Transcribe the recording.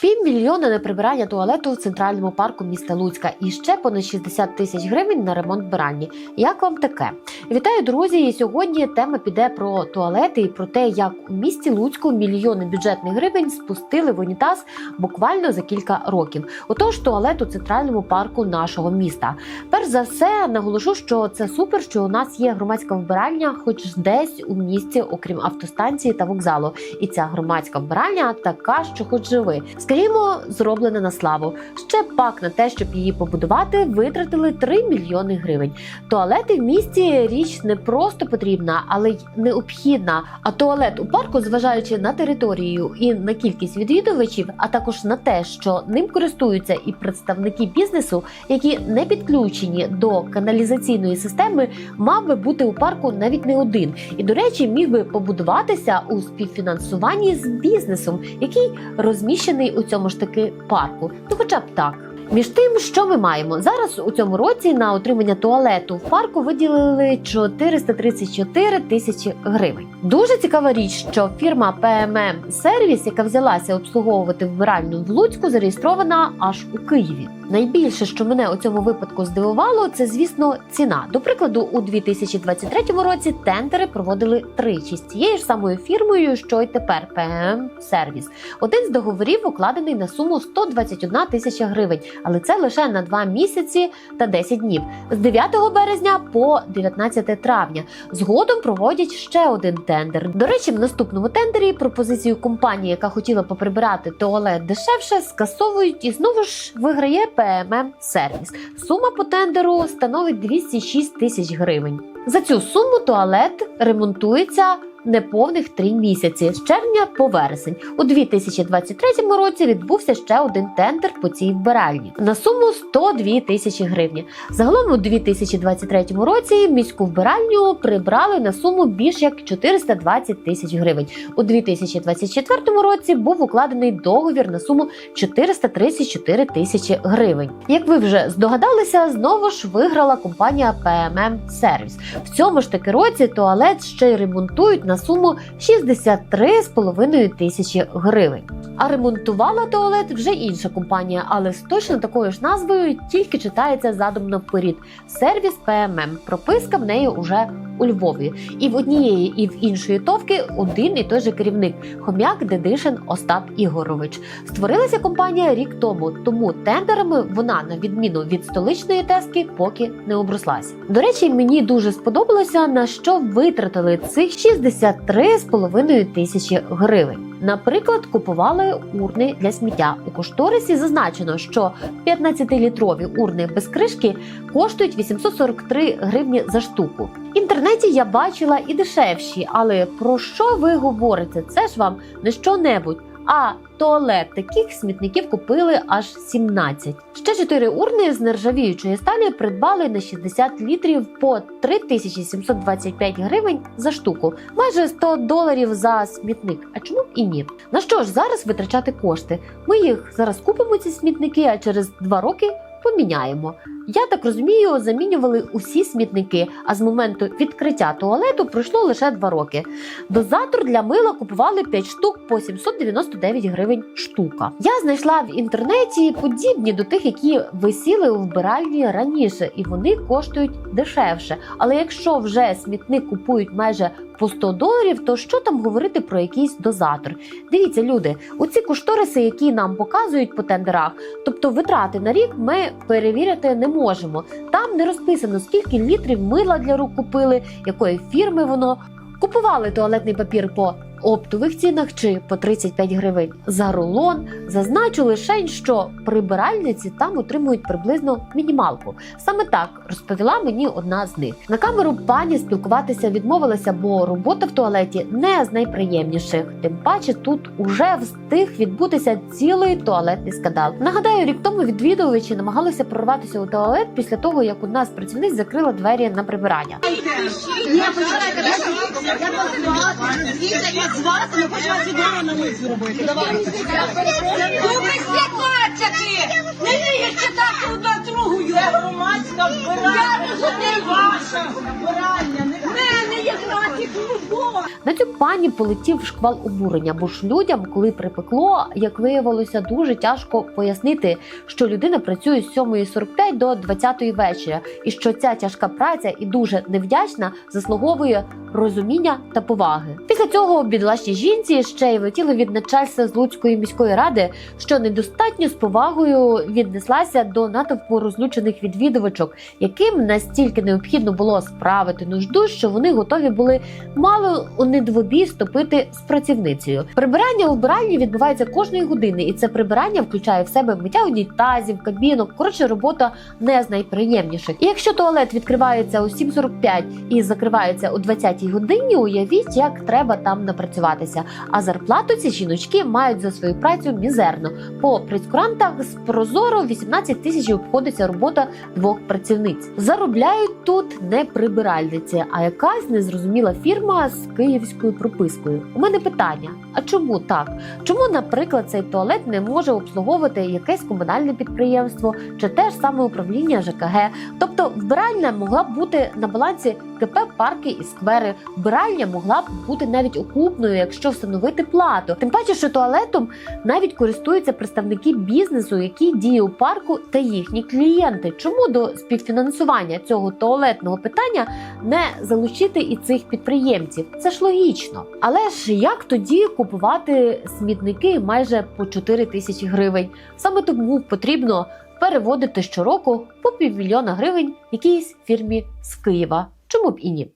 Півмільйона на прибирання туалету в центральному парку міста Луцька і ще понад 60 тисяч гривень на ремонт вбиральні. Як вам таке? Вітаю, друзі! І сьогодні тема піде про туалети і про те, як у місті Луцьку мільйони бюджетних гривень спустили в унітаз буквально за кілька років. Отож, туалет у центральному парку нашого міста. Перш за все, наголошу, що це супер, що у нас є громадська вбиральня, хоч десь у місті, окрім автостанції та вокзалу. І ця громадська вбиральня така, що хоч живи. Скажімо, зроблена на славу. Ще пак на те, щоб її побудувати, витратили 3 мільйони гривень. Туалети в місті річ не просто потрібна, але й необхідна. А туалет у парку, зважаючи на територію і на кількість відвідувачів, а також на те, що ним користуються і представники бізнесу, які не підключені до каналізаційної системи, мав би бути у парку навіть не один. І, до речі, міг би побудуватися у співфінансуванні з бізнесом, який розміщений у цьому ж таки парку. Ну, хоча б так. Між тим, що ми маємо зараз у цьому році на отримання туалету в парку виділили 434 тисячі гривень. Дуже цікава річ, що фірма PMM Сервіс, яка взялася обслуговувати вбиральню в Луцьку, зареєстрована аж у Києві. Найбільше, що мене у цьому випадку здивувало, це звісно ціна. До прикладу, у 2023 році тендери проводили тричі з тією ж самою фірмою, що й тепер PM Сервіс. Один з договорів укладений на суму 121 тисяча гривень, але це лише на 2 місяці та 10 днів з 9 березня по 19 травня. Згодом проводять ще один тендер. До речі, в наступному тендері пропозицію компанії, яка хотіла поприбирати туалет дешевше, скасовують і знову ж виграє PMM Сервіс. Сума по тендеру становить 206 тисяч гривень. За цю суму туалет ремонтується неповних три місяці з червня по вересень. У 2023 році відбувся ще один тендер по цій вбиральні на суму 102 тисячі гривні. Загалом у 2023 році міську вбиральню прибрали на суму більш як 420 тисяч гривень. У 2024 році був укладений договір на суму 434 тисячі гривень. Як ви вже здогадалися, знову ж виграла компанія PMM Service. В цьому ж таки році туалет ще й ремонтують на суму 63,5 тисячі гривень. А ремонтувала туалет вже інша компанія, але з точно такою ж назвою тільки читається задом наперед. Сервіс ПММ. Прописка в неї уже у Львові. І в однієї, і в іншої товки один і той же керівник Хом'як Дедишин Остап Ігорович. Створилася компанія рік тому, тому тендерами вона, на відміну від столичної тески, поки не оброслася. До речі, мені дуже сподобалося на що витратили цих 63,5 тисячі гривень. Наприклад, купували урни для сміття. У кошторисі зазначено, що 15-літрові урни без кришки коштують 843 гривні за штуку. В інтернеті я бачила і дешевші, але про що ви говорите? Це ж вам не що-небудь. А туалет таких смітників купили аж 17. Ще 4 урни з нержавіючої сталі придбали на 60 літрів по 3725 гривень за штуку, майже 100 доларів за смітник. А чому б і ні? На що ж зараз витрачати кошти? Ми їх зараз купимо ці смітники, а через 2 роки поміняємо. Я так розумію, замінювали усі смітники, а з моменту відкриття туалету пройшло лише 2 роки. Дозатор для мила купували 5 штук по 799 гривень штука. Я знайшла в інтернеті подібні до тих, які висіли у вбиральні раніше, і вони коштують дешевше. Але якщо вже смітник купують майже по 100 доларів, то що там говорити про якийсь дозатор? Дивіться, люди, оці кошториси, які нам показують по тендерах, тобто витрати на рік, ми перевірити не можемо. Там не розписано, скільки літрів мила для рук купили, якої фірми воно. Купували туалетний папір по оптових цінах чи по 35 гривень за рулон. Зазначу лише, що прибиральниці там отримують приблизно мінімалку. Саме так розповіла мені одна з них. На камеру пані спілкуватися відмовилася, бо робота в туалеті не з найприємніших. Тим паче тут уже встиг відбутися цілий туалетний скандал. Нагадаю, рік тому відвідувачі намагалися прорватися у туалет після того, як одна з працівниць закрила двері на прибирання. Я вас звати, ми хочемо вас на мить зробити. Давайте. Ви всі! Не вмієш читати одна другою! Це громадська Я вбиральня, розумію. ваша вбиральня. не В мене є На цю пані полетів шквал обурення, бо ж людям, коли припекло, як виявилося, дуже тяжко пояснити, що людина працює з 7.45 до 20.00 вечора, і що ця тяжка праця і дуже невдячна заслуговує розуміння та поваги. Після цього бідолашній жінці ще й летіли від начальства з Луцької міської ради, що недостатньо з повагою віднеслася до натовпу розлючених відвідувачок, яким настільки необхідно було справити нужду, що вони готові були мало у недвобій вступити з працівницею. Прибирання у вбиральні відбувається кожної години, і це прибирання включає в себе миття унітазів, кабінок. Коротше, робота не з найприємніших. І якщо туалет відкривається о 7.45 і закривається о 20 годині, уявіть, як треба там напрацюватися. А зарплату ці жіночки мають за свою працю мізерно. По прескурантах з прозоро 18 тисяч обходиться робота двох працівниць. Заробляють тут не прибиральниці, а якась незрозуміла фірма з київською пропискою. У мене питання: а чому так? Чому, наприклад, цей туалет не може обслуговувати якесь комунальне підприємство чи те ж саме управління ЖКГ? Тобто, вбиральня могла б бути на балансі КП парки і сквери. Вбиральня могла б бути навіть окупною, якщо встановити плату. Тим паче, що туалетом навіть користуються представники бізнесу, які діє у парку та їхні клієнти. Чому до співфінансування цього туалетного питання не залучити і цих підприємців? Це ж логічно. Але ж як тоді купувати смітники майже по 4 тисячі гривень? Саме тому потрібно переводити щороку по півмільйона гривень якійсь фірмі з Києва. Чому б і ні?